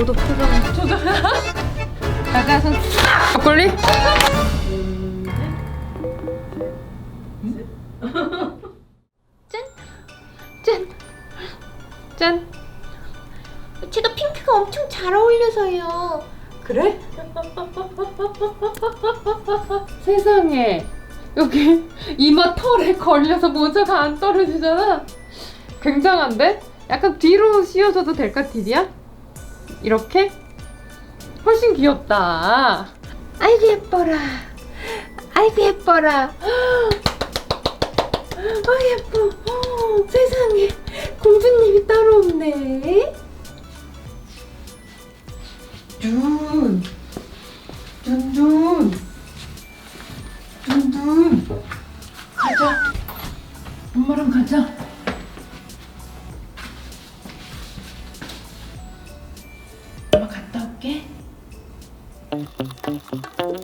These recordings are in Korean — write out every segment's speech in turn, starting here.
도도 표정 조절. 가자 손. 막걸리? 짠. 짠. 짠. 제가 핑크가 엄청 잘 어울려서요. 그래? 세상에 여기 이마 털에 걸려서 모자가 안 떨어지잖아 굉장한데? 약간 뒤로 씌워줘도 될까 디디야? 이렇게? 훨씬 귀엽다 아이고 예뻐라. 아이고 예뻐라. 아 예뻐. 어, 세상에 공주님이 따로 없네. 눈 눈눈 눈눈 더러워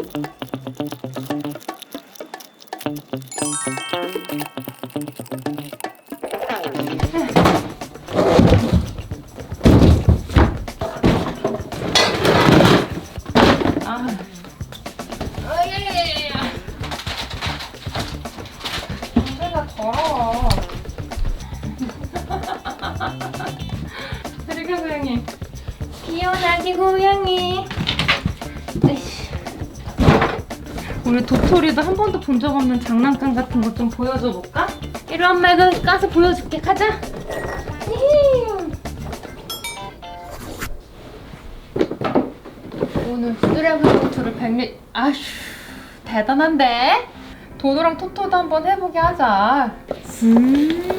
그러니까 고양이 아기 고양이. 우리 도토리도 한 번도 본 적 없는 장난감 같은 거 좀 보여줘 볼까? 이리 엄마 까서 보여줄게. 가자. 오늘 드래곤 도토를 100리 아휴 대단한데? 도도랑 토토도 한번 해보게 하자 음.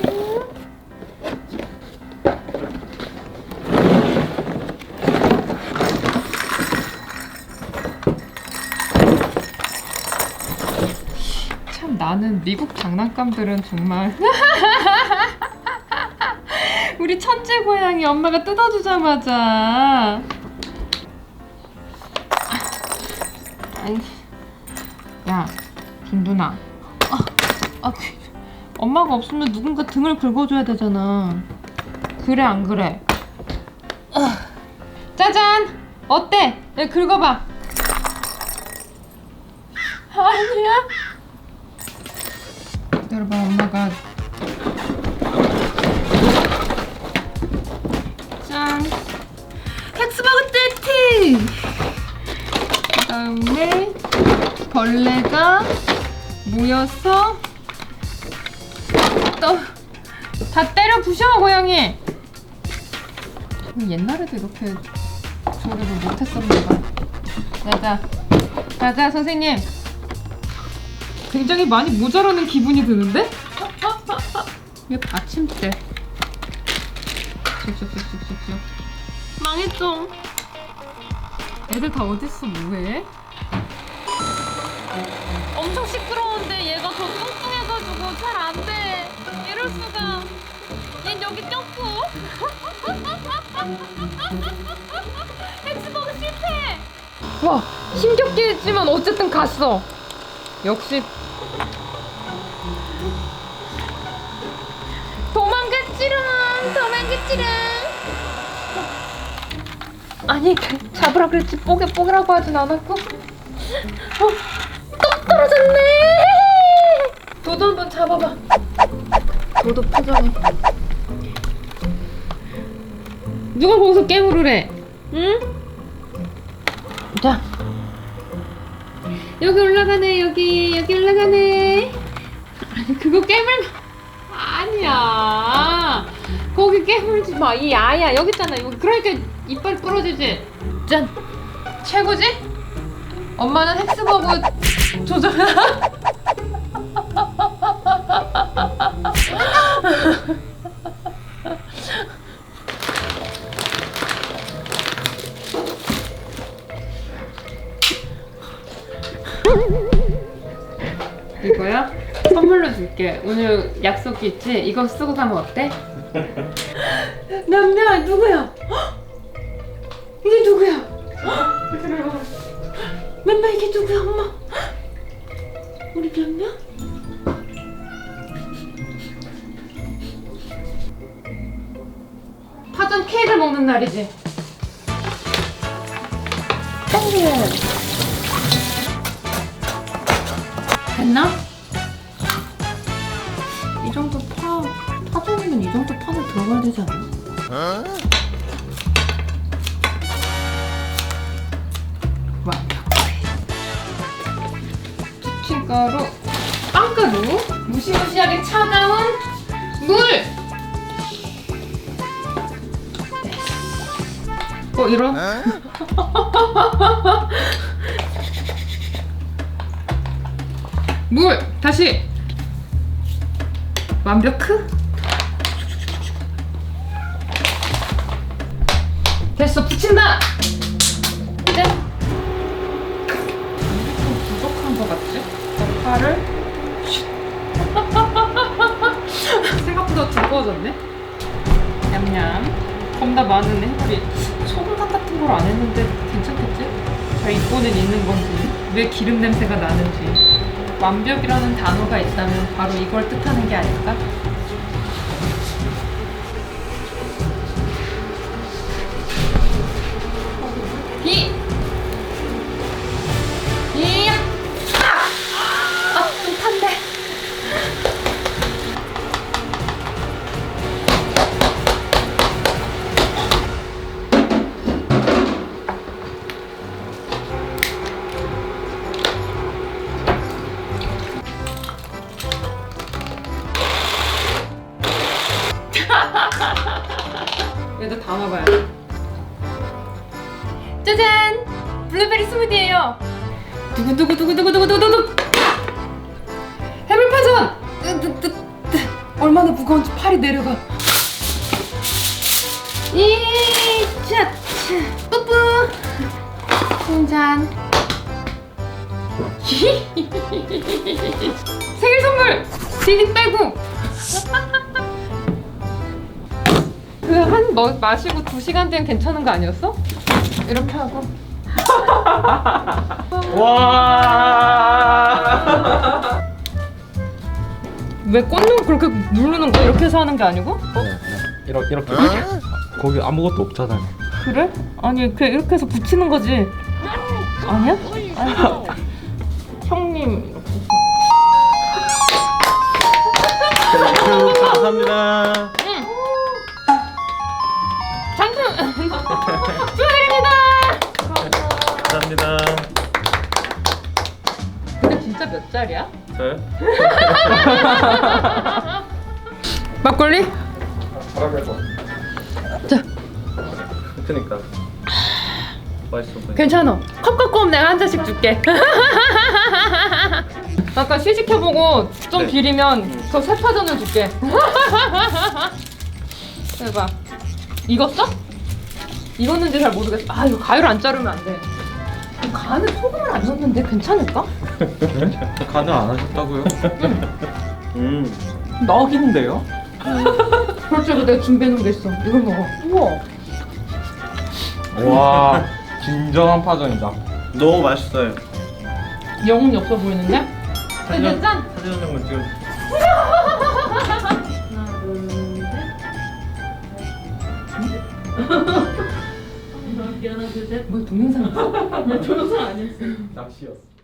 나는 미국 장난감들은 정말 우리 천재 고양이 엄마가 뜯어주자마자 야, 둔둔아. 아, 아, 그, 엄마가 없으면 누군가 등을 긁어줘야 되잖아. 그래, 안 그래? 아, 짜잔! 어때? 내 긁어봐. 아니야? 여러분, 엄마가 짠! 엑스버그 세트! 그다음에 벌레가 모여서 또 다 때려 부셔 고양이. 옛날에도 이렇게 조립을 못했었나 봐. 자자, 자자 선생님. 굉장히 많이 모자라는 기분이 드는데? 이게 받침대. 망했죠. 애들 다 어딨어 뭐해? 엄청 시끄러운데 얘가 더 뚱뚱해가지고 잘 안 돼. 이럴 수가. 얜 여기 꼈고. 엑스버그 실패. 와 힘겹게 했지만 어쨌든 갔어. 역시 도망갔지롱 도망갔지롱. 아니 그, 잡으라 그랬지. 뽀개 뽀개라고 하진 않았고. 어, 또 떨어졌네. 도도 한번 잡아봐. 도도 표정이 누가 거기서 깨물을 해? 응? 자 여기 올라가네 여기 여기 올라가네. 아니 그거 깨물면 아니야. 거기 깨물지 마이 아야 여기 있잖아. 여기 그러니까 이빨 부러지지? 짠. 최고지? 엄마는 헥스버그 조절 선물로 줄게. 오늘 약속이 있지? 이거 쓰고 가면 어때? 남자 누구야? 헉! 이게 누구야? 헉! 맘마 이게 누구야 엄마? 헉! 우리 남자? 파전 케이크를 먹는 날이지. 당겨. 됐나? 이 정도 파, 파전이면 이 정도 파도 들어가야 되지 않나? 치킨가루, 빵가루, 무시무시하게 차가운 물! 어, 이런? 물! 다시! 완벽크? 됐어, 붙인다! 이제 좀 부족한 것 같지? 덮파를 생각보다 두꺼워졌네? 냠냠 겁나 많은 해물이 소금탕 같은 걸 안 했는데 괜찮겠지? 잘 입고는 있는 건지 왜 기름 냄새가 나는지 완벽이라는 단어가 있다면 바로 이걸 뜻하는 게 아닐까? 비! 다 먹어야 돼. 짜잔! 블루베리 스무디예요. 두구두구두구두구두구두구. 해물파전. 뜨뜨뜨뜨. 얼마나 무거운지 팔이 내려가. 이차 차. 뿌뿌. 짠. 생일 선물 디디 빼고. 그 한 마시고 두 시간 뒤엔 괜찮은 거 아니었어? 이렇게 하고. 와. 왜 꽂는 거 그렇게 누르는 거 이렇게 해서 하는 게 아니고? 이렇게 이렇게. 거기 아무것도 없잖아요. 그래? 아니 그냥 이렇게 해서 붙이는 거지. 아니야? 아니, 형님 이렇게 해서. 감사합니다. 축하드립니다. 감사합니다. 근데 진짜 몇 짜리야? 저요? 막걸리? 바람에서. 자. 그니까. 맛있어 보여. 괜찮아. 컵 갖고 오면 내가 한 잔씩 줄게. 아까 시식해보고 좀 네. 비리면 저 세파전을 줄게. 대박. 익었어? 익었는지 잘 모르겠어. 아 이거 가위로 안 자르면 안 돼. 간을 소금을 안 넣었는데 괜찮을까? 간을 안 하셨다고요? 음. 떡인데요? 이거 내가 준비해놓은 게 있어. 이걸 먹어. 우와. 와. 진정한 파전이다. 너무 맛있어요. 영혼이 없어 보이는데? 근데 괜찮? 사진 한 장만 찍어. 뭐 동영상 있어? 낚시였어.